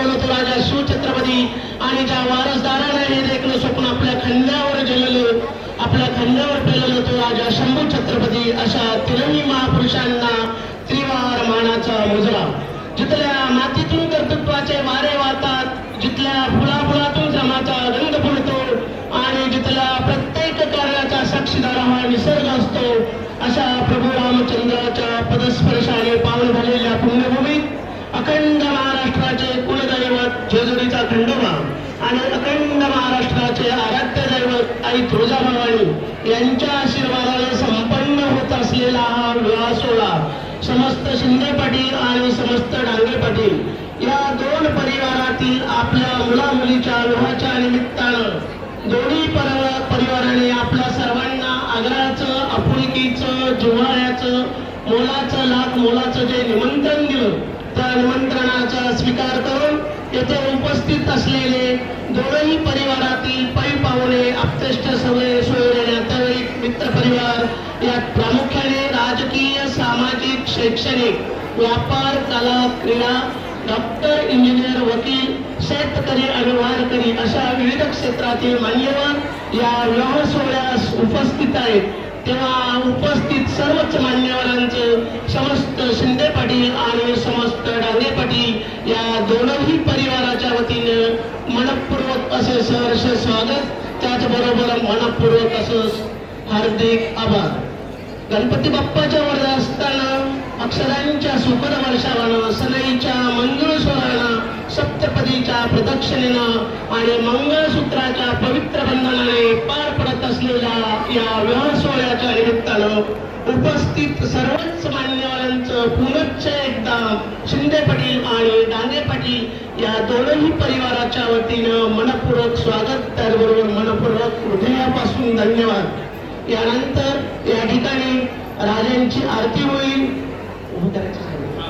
घडवलं तो राजा शिवछत्रपती आणि ज्या वारसदाराने हे देखणं स्वप्न आपल्या खंड्यावर जळलं आपल्या खंड्यावर पेललं तो राजा शंभू छत्रपती अशा तिरंगी महापुरुषांना त्रिवार मानाचा मुजरा. जिथल्या मातीतून कर्तृत्वाचे वारे वाहतात जिथल्या फुला फुला आणि अखंड महाराष्ट्राचे आराध्य दैवत आई तुळजाभवानी यांच्या आशीर्वादाने संपन्न होत असलेला हा विवाह सोहळा समस्त शिंदे पाटील आणि समस्त डांगे पाटील या दोन परिवारातील आपल्या मुला मुलीच्या विवाहाच्या निमित्तानं दोन्ही परिवाराने आपल्या सर्वांना आग्रहाचं आपुलकीचं जिव्हाळ्याचं मोलाचं लाख मोलाचं जे निमंत्रण दिलं त्या निमंत्रणाचा स्वीकार करून येथे उपस्थित असलेले दोनही परिवारातील पै पाहुणे आपतेष्ट सवय सोयरे नातेवाईक मित्र परिवार यात प्रामुख्याने राजकीय सामाजिक शैक्षणिक व्यापार कला क्रीडा डॉक्टर इंजिनियर वकील शेतकरी आणि वारकरी अशा विविध क्षेत्रातील मान्यवर या विवाह सोहळ्यास उपस्थित आहेत. तेव्हा उपस्थित सर्वच मान्यवरांचे समस्त शिंदे पाटील आणि सहर्ष स्वागत. त्याचबरोबर मनपूर्वक असं हार्दिक आभार. गणपती बाप्पाच्या वरदा असताना अक्षरांच्या सुखद वर्षावानं सनईच्या मंगळस्वरानं सप्तपदीच्या प्रदक्षिणेनं आणि मंगळसूत्राच्या पवित्र बंधनाने पार पडत असलेल्या या विवाह सोहळ्याच्या निमित्तानं उपस्थित सर्वच मान्यवरांचं पुनश्च शिंदे पाटील आणि डांगे पाटील या दोनही परिवाराच्या वतीनं मनपूर्वक स्वागत त्याचबरोबर मनपूर्वक हृदयापासून धन्यवाद. यानंतर या ठिकाणी राजांची आरती होईल. करायचं